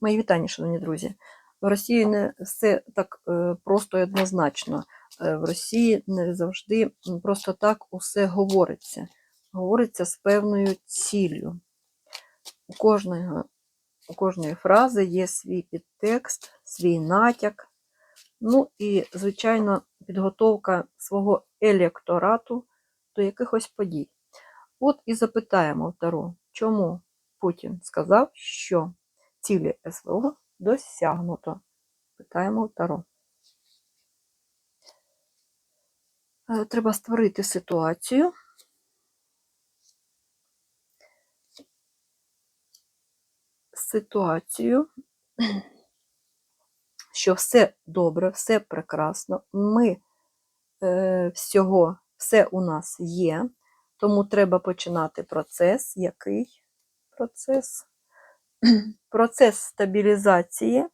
Мої вітання, шановні друзі. В Росії не все так е, просто і однозначно. Е, В Росії не завжди просто так усе говориться. Говориться з певною ціллю. У кожної, у кожної фрази є свій підтекст, свій натяк. Ну і, звичайно, підготовка свого електорату до якихось подій. От і запитаємо Таро, чому Путін сказав, що цілі СВО досягнуто. Питаємо Таро. Е, Треба створити ситуацію. Ситуацію, що все добре, все прекрасно. Ми е, всього, все у нас є, тому треба починати процес. Який процес? процес стабілізації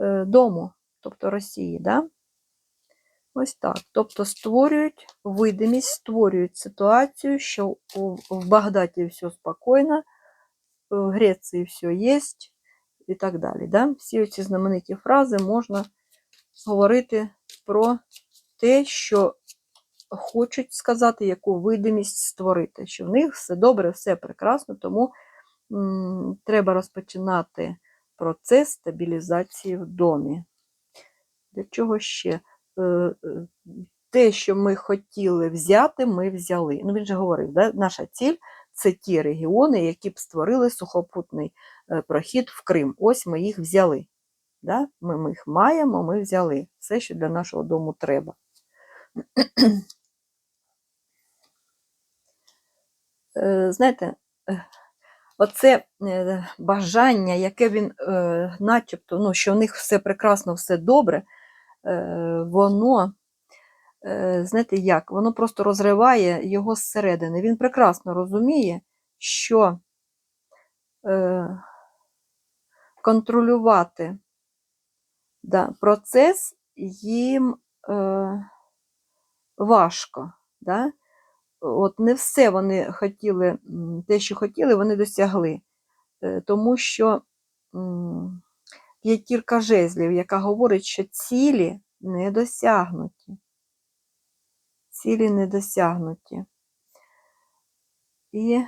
е, дому, тобто Росії, да? Ось так. Тобто створюють видимість, створюють ситуацію, що в Багдаті все спокійно, в Греції все є і так далі. Да? Всі ці знамениті фрази можна говорити про те, що хочуть сказати, яку видимість створити, що в них все добре, все прекрасно, тому треба розпочинати процес стабілізації в домі. Для чого ще? Е, е, Те, що ми хотіли взяти, ми взяли. Ну, він же говорив, да? наша ціль це ті регіони, які б створили сухопутний е, прохід в Крим. Ось ми їх взяли. Да? Ми, ми їх маємо, ми взяли. Все, що для нашого дому треба. Знаєте, оце е, бажання, яке він, е, начебто, ну, що в них все прекрасно, все добре, е, воно, знаєте як, воно просто розриває його зсередини. Він прекрасно розуміє, що контролювати да, процес їм важко. Да? От не все вони хотіли, те, що хотіли, вони досягли. Е, Тому що м, п'ятірка жезлів, яка говорить, що цілі не досягнуті. Цілі не досягнуті. І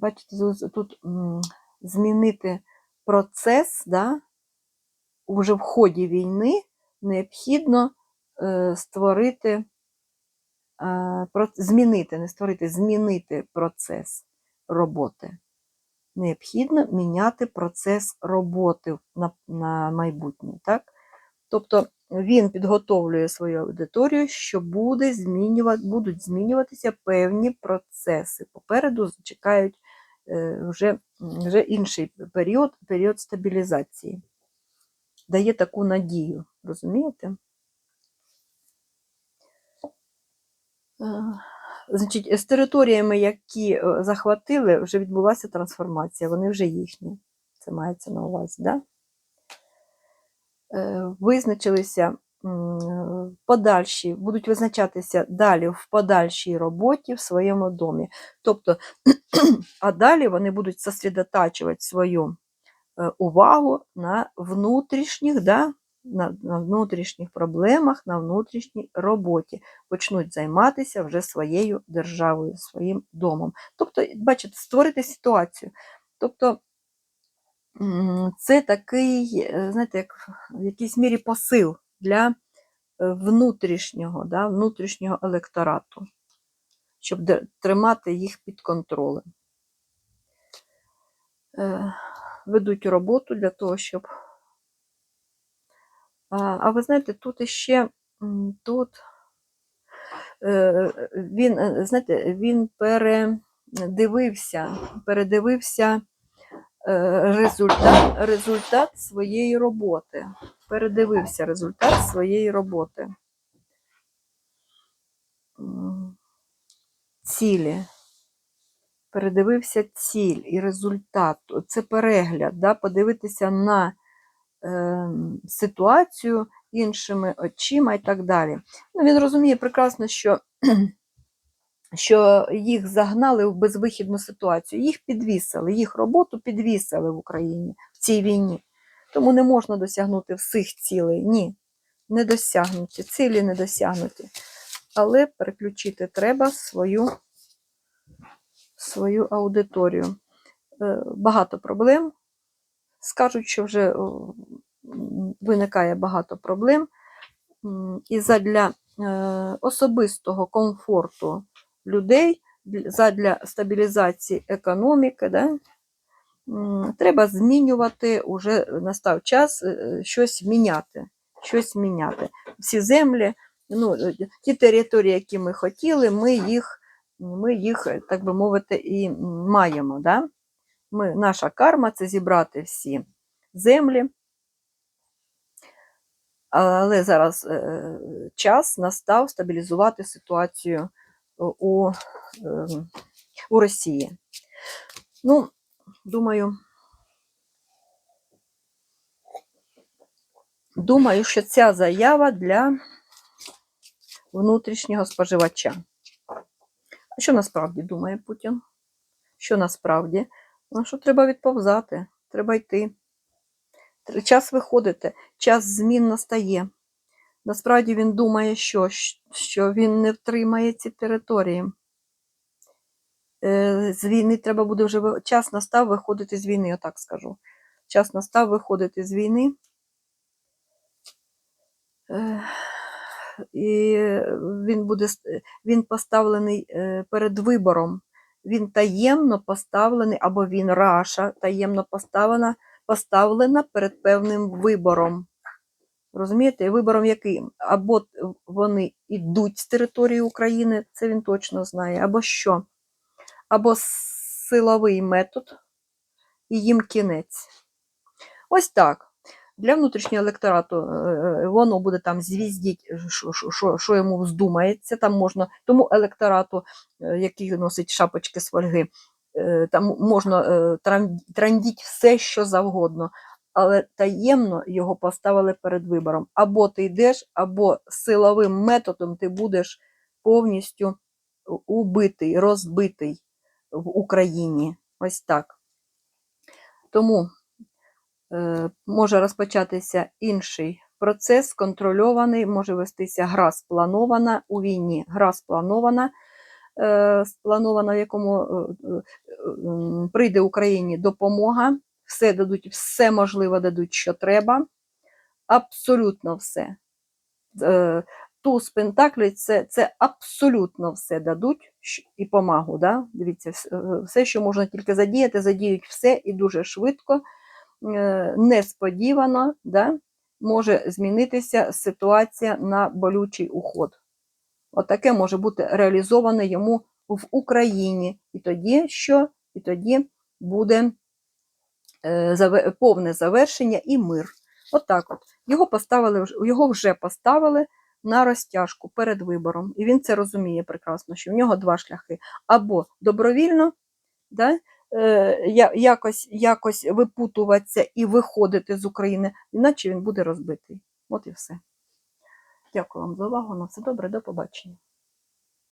бачите, тут- змінити процес, да, уже в ході війни необхідно створити, е, змінити, не створити, змінити процес роботи. Необхідно міняти процес роботи на, на майбутнє. Так? Тобто він підготовлює свою аудиторію, що буде змінювати, будуть змінюватися певні процеси. Попереду чекають е, вже, вже інший період, період стабілізації. Дає таку надію, розумієте? Значить, з територіями, які е, захватили, вже відбулася трансформація, вони вже їхні. Це мається на увазі, да? Е, Визначилися подальші, будуть визначатися далі в подальшій роботі в своєму домі. Тобто, а далі вони будуть сосредотачувати свою е, увагу на внутрішніх, да, на, внутрішніх проблемах, на внутрішній роботі. Почнуть займатися вже своєю державою, своїм домом. Тобто, бачите, створити ситуацію. Тобто, це такий, е, знаєте, як в якійсь мірі посил для е, внутрішнього, да, внутрішнього електорату, щоб тримати їх під контролем. Е, Ведуть роботу для того, щоб а, ви знаєте, тут іще тут е, він, е, знаєте, він передивився, передивився результат, результат своєї роботи. Передивився результат своєї роботи. Цілі. Передивився ціль і результат. Це перегляд, да? подивитися на ситуацію іншими очима і так далі. Ну, він розуміє прекрасно, що що їх загнали в безвихідну ситуацію. Їх підвісили, їх роботу підвісили в Україні в цій війні. Тому не можна досягнути всіх цілей. Ні, не досягнуті, цілі не досягнуті. Але переключити треба свою, свою аудиторію. Е, Багато проблем. Скажуть, що вже виникає багато проблем. І задля е, особистого комфорту людей, для- задля стабілізації економіки, да, треба змінювати, уже настав час е, щось міняти. Щось міняти. Всі землі, ну, е, ті території, які ми хотіли, ми їх, ми їх е, так би мовити, і маємо. Да? Ми, наша карма це зібрати всі землі. Але зараз е, час настав стабілізувати ситуацію у, е, у Росії. Ну, думаю, думаю, що ця заява для внутрішнього споживача. Що насправді думає Путін? Що насправді? Ну, що треба відповзати, треба йти. Час виходити, час змін настає. Насправді він думає, що, що він не втримає ці території. Е, З війни треба буде вже час настав виходити з війни, отак скажу. Час настав виходити з війни. І він буде він поставлений е, перед вибором. Він таємно поставлений, або він раша таємно поставлена, поставлена перед певним вибором. Розумієте, вибором яким? Або вони йдуть з території України, це він точно знає, або що? Або силовий метод, і їм кінець. Ось так. Для внутрішнього електорату е, воно буде там звіздіть, що, що, йому вздумається. Там можна, тому електорату, е, який носить шапочки з фольги, е, там можна е, трандіть все, що завгодно. Але таємно його поставили перед вибором. Або ти йдеш, або силовим методом ти будеш повністю убитий, розбитий в Україні. Ось так. Тому е, може розпочатися інший процес, контрольований, може вестися гра спланована у війні. Гра спланована, е, спланована, в якому е, е, прийде Україні допомога, все дадуть, все можливо дадуть, що треба. Абсолютно все. Е, Туз Пентаклі це, це абсолютно все дадуть і помагу. Да? Дивіться, е, все, що можна тільки задіяти, задіють все і дуже швидко, е, несподівано да? може змінитися ситуація на болючий уход. Отаке може бути реалізоване йому в Україні. І тоді що? І тоді буде е, повне завершення і мир. Отак от. Його поставили, його вже поставили на розтяжку перед вибором. І він це розуміє прекрасно, що в нього два шляхи. Або добровільно да, е, якось, якось випутуватися і виходити з України, іначе він буде розбитий. От і все. Дякую вам за увагу. На все добре, до побачення.